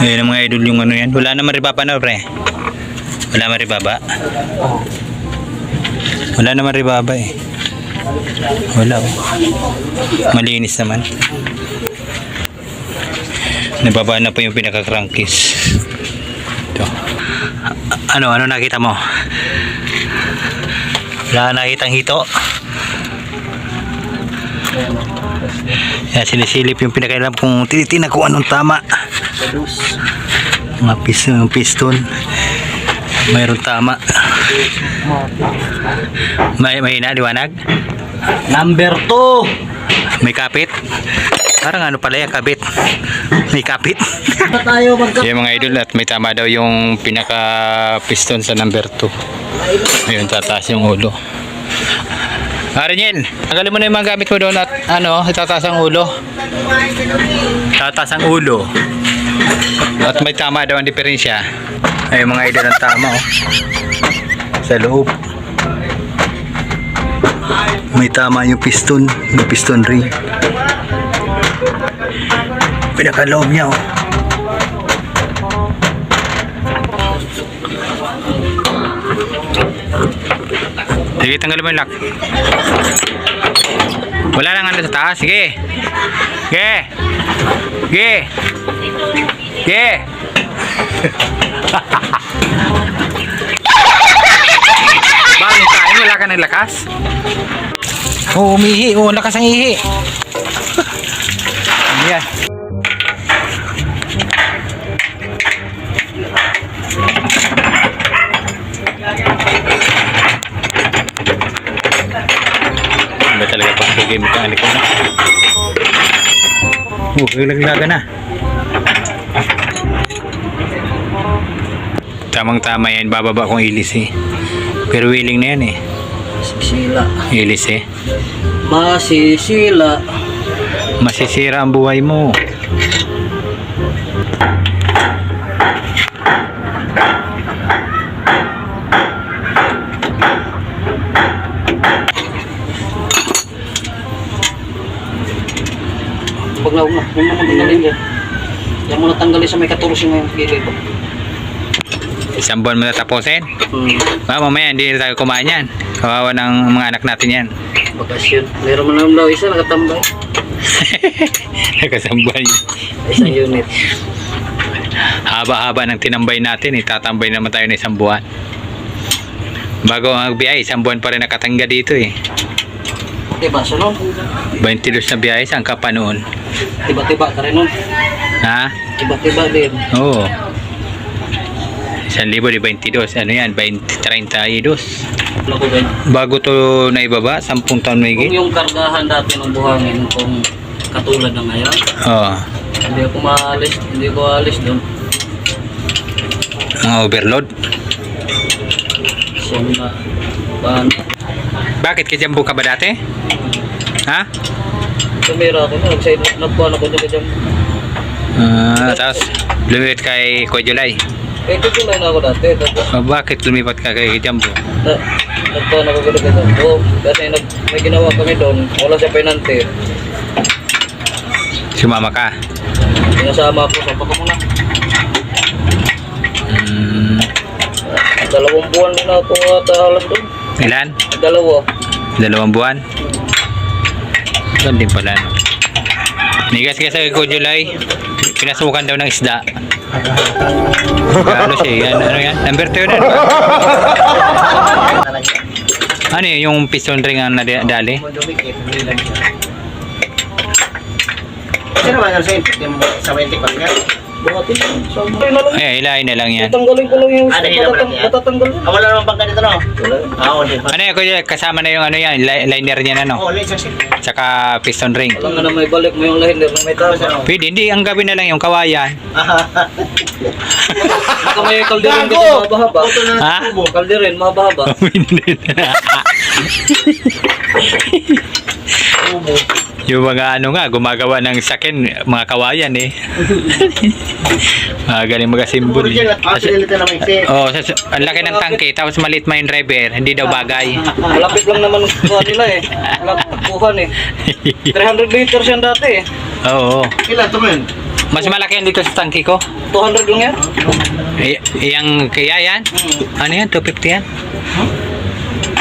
Ayun ang mga idol yung ano yan. Wala naman ribaba na pre. Wala naman ribaba. Wala naman ribaba eh. Wala oh. Malinis naman. Nababa na po yung pinaka-crankcase. Ito. Ano, ano nakita mo? Wala nakitang hito. Yan, sinisilip yung pinakailam kung tinitina kung anong tama. Mga piston, piston. Mayroon tama. May, may liwanag? Number 2. May kapit? Parang ano pala yan, kabit. May kapit. Tayo yung mga idol at may tama daw yung pinaka piston sa number 2. Ayun, tataas yung ulo. Ariel, tagalin mo na yung mga gamit mo doon at ano, itataas ang ulo. Tataas ang ulo. At may tama daw ang diferensya. Ay, mga idol ang tama oh. Sa loob. May tama yung piston, yung piston ring. Pinakaloob niya oh. Sige, tanggalin mo yung lock. Wala lang ano sa taas. Sige. Sige. Sige. Sige. Bakit kain? Wala ka ng lakas? Oo, oh, umihi. Oo, lakas ang ihi. Yan. Ba talaga pag mo ka ko na. Oh, laglaga na. Tamang tama yan, bababa kong ilis eh. Pero willing na yan eh. Sila. Ilis eh. Masisila. Masisira ang buhay mo. Pag na uma, huwag mo tanggalin yan. Yan mo natanggalin sa may katurusin mo yung gilid. Isang buwan mo natapusin. Hmm. Ba, mamaya hindi na tayo kumain yan. Kawawa ng mga anak natin yan. Bakasyon. Meron mo naman daw isa nakatambay. Nakasambay. Isang unit. Haba-haba ng tinambay natin, itatambay naman tayo ng isang buwan. Bago ang biyahe, isang buwan pa rin nakatangga dito eh. Diba? So nun, 22 na biyahe, saan ka pa noon? tiba-tiba ka rin nun. Ha? Tiba-tiba din. Oo. Isang libo di 22. Ano yan? 20, 32. Lako ba yun? Bago to naibaba, 10 taon may Kung yung kargahan dati ng buhangin kung katulad ng ngayon, Oo. hindi ako maalis, hindi ko alis doon. Mga overload. Siyam na paano. Bakit? Kajambo ka ba dati? Ha? Tumira ako na, nagside nagpuan ako dyan dyan. Ah, tapos lumipat kay Kuya July. Eh, tutuloy na ako dati. Tapos, O, bakit lumipat ka kay Jumbo? na, nagpuan ako dyan dyan. Oo, kasi nag, may ginawa kami doon, wala siya pinante. Sumama ka. Pinasama ako sa pako na. Hmm, Dalawang buwan din ako ata alam doon. Ilan? Dalawa. Dalawang buwan? Din pala. No? Nigas ka sa Kuya July. Pinasukan daw ng isda. Ano siya? Yan, ano yan? Number 2 na. Ano yun? Yung piston ring ang nadali? Kasi naman ang sa'yo, yung sa 20 pa nga. Ay na hilahin na lang yan. Tatanggalin ko lang yung na yan. matatanggal yan. Ah, wala naman pang ganito, no? Wala. Ah, ba? Ano Kuya? Kasama na yung ano yan, li- liner niya na, no? Oo, ulit, sir. Tsaka piston ring. Alam nga na may balik mo yung liner na may tama. Pwede, hindi. Ang gabi na lang yung kawayan. Baka may kalderin ka Gago! mahaba-haba. Auto na Ha? Kalderin, mahaba-haba. Hindi Tubo. yung mga ano nga, gumagawa ng sakin, mga kawayan eh. mga galing mga simbol. Set. Oh, sa, ang laki ng tangke, tapos maliit mo yung driver, hindi daw bagay. Malapit lang naman kuha nila eh. Malapit kuhan eh. 300 liters yan dati eh. Oo. Ilan to, men? Mas malaki yan dito sa tangki ko. 200 lang yan. Eh, yung kaya yan? Hmm. Ano yan? 250 yan?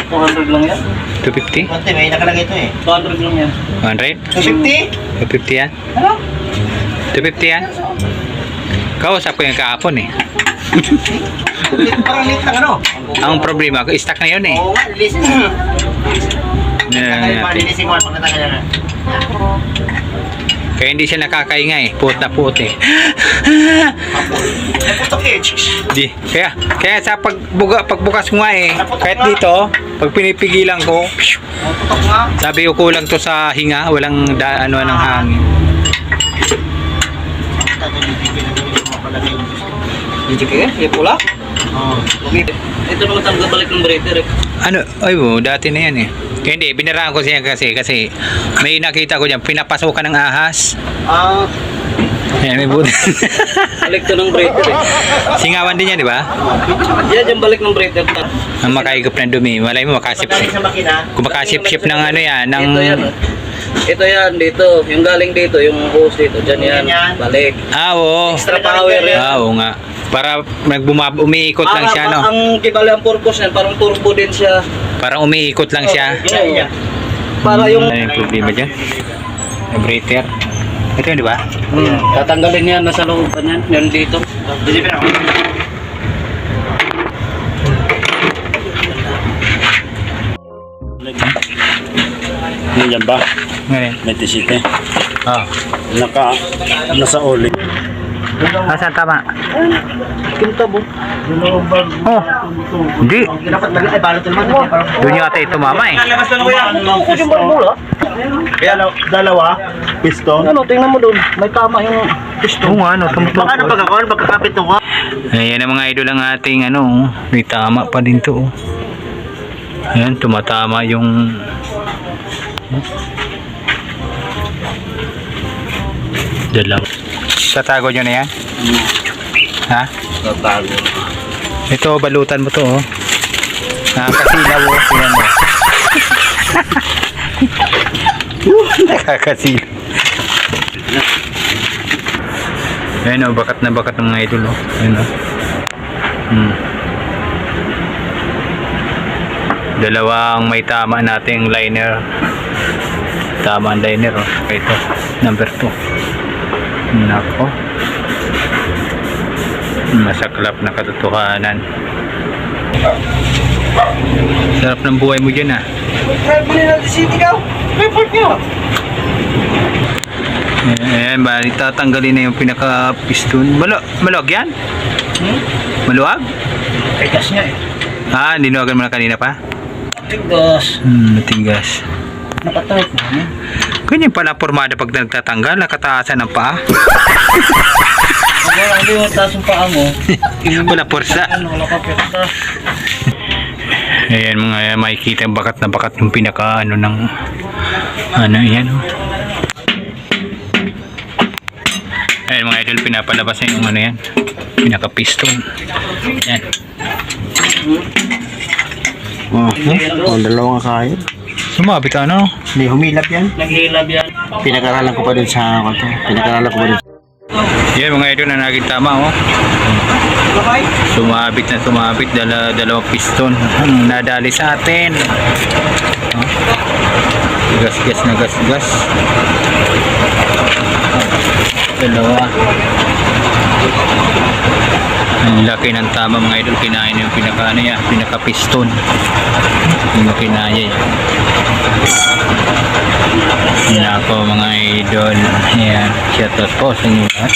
200 lang yan. 250? Konti, may nakalagay ito eh. 200 lang yan. 100? 250? 250 yan? Ano? 250 yan? Kausap ko yung kahapon eh. Parang late lang ano? Ang problema ko, stuck na yun eh. Oo nga, lilisin. Nilalaman pa, natin. lilisin ko pag natagal na. Kaya hindi siya nakakainga eh. Puot na puot eh. Eh. Di. Kaya, kaya sa pagbuga, pagbukas ko nga eh. Kahit dito, pag pinipigilan ko, sabi ko kulang to sa hinga, walang da, ano ng hangin. Hindi kaya? Yung pula? Oo. Ito naman talaga balik ng breeder eh. Ano, ay mo, dati na yan eh. Kaya hindi, biniraan ko siya kasi, kasi may nakita ko dyan, pinapasukan ng ahas. Ah, Ayan, may buti. Balik to ng breeder eh. Singawan din yan, di ba? Yan, yung balik ng breeder. Ang makaigop ng dumi. Malay mo, makasip pagkalit sa makina. Kung makasip-sip ng ano yan, ng... Ito yan. oh. Ito yan, dito. Yung galing dito, yung hose dito. Diyan yan. Yan. Balik. Ah, oo. Extra power yan. Ah, oo nga. Para nagbumab umiikot lang Ah, siya, ah, no? Ang kibali ang purpose niyan, parang turbo din siya. Parang umiikot lang siya. Oo. Para yung... Ano yung problema dyan? Vibrator. Ito yun, di ba? Hmm, tatanggalin yan, nasa loob pa niyan. Yan dito. Pa ako. Ganyan ba? Ngayon. 27. Oh. Naka, nasa ulit. Asan tama? Kinta mo. Oh. Hindi. Dapat mag- ay, balot naman. Doon yung ate tumama eh. Lalabas na kuya. Ako yung barbula. Dalaw, dalawa, piston. Ano, tingnan mo doon. May tama yung Oo nga, no, tumutok. Baka ano pag ako, magkakapit ko. Ayan ang mga idol ang ating ano, oh. may tama pa din to. oh. Ayan, tumatama yung... Dalaw. Tatago nyo na yan? Ha? Tatago. Ito, balutan mo to, oh. Nakakasilaw, oh. Tingnan mo. Nakakasilaw. Ayan, oh. Bakat na bakat ng mga idol, oh. Ayan, oh. Hmm. Dalawang may tama nating liner. Tama ang liner, oh. Ito, number 2. Nako. Masaklap na katotohanan. Sarap ng buhay mo dyan ah. Na si City ka. Report nyo. Ayan, bali tatanggalin na yung pinaka-piston. Malo maluwag yan? Maluwag? Ay, gas niya eh. Ah, dinuwagan mo na kanina pa? Gas. Hmm, matigas. Nakatawag mo. Ganyan pala formada pag nagtatanggal, nakataasan ng paa. Wala, hindi yung taas yung paa mo. Wala porsa. Ano, wala ka. Ayan mga makikita bakat na bakat yung pinaka ano ng ano yan oh. Ayan mga idol pinapalabas na yung ano yan pinaka piston. Yan. Oh, oh, dalawang kaya. Sumabit ano? Hindi, humilap yan. Naghilab yan. Pinag-aralan ko pa din sa ako to. Pinag-aralan ko pa din. Yan mga idol na naging tama oh. Sumabit na sumabit dala dalawang piston ang nadali sa atin. Oh. Gas-gas na gas-gas. Dalawa. Ang laki ng tama mga idol kinain yung pinaka ano yan, pinaka piston. Yung kinaya. Yan ako mga idol. Yan. Shoutout po sa inyo lahat.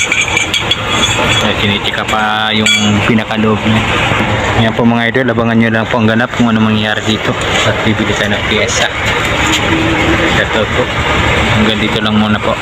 Kaya kinitika pa yung pinakaloob niya. Yan po mga idol, abangan nyo lang po ang ganap kung ano mangyayari dito at bibili tayo ng pyesa. Shoutout po. Hanggang dito lang muna po.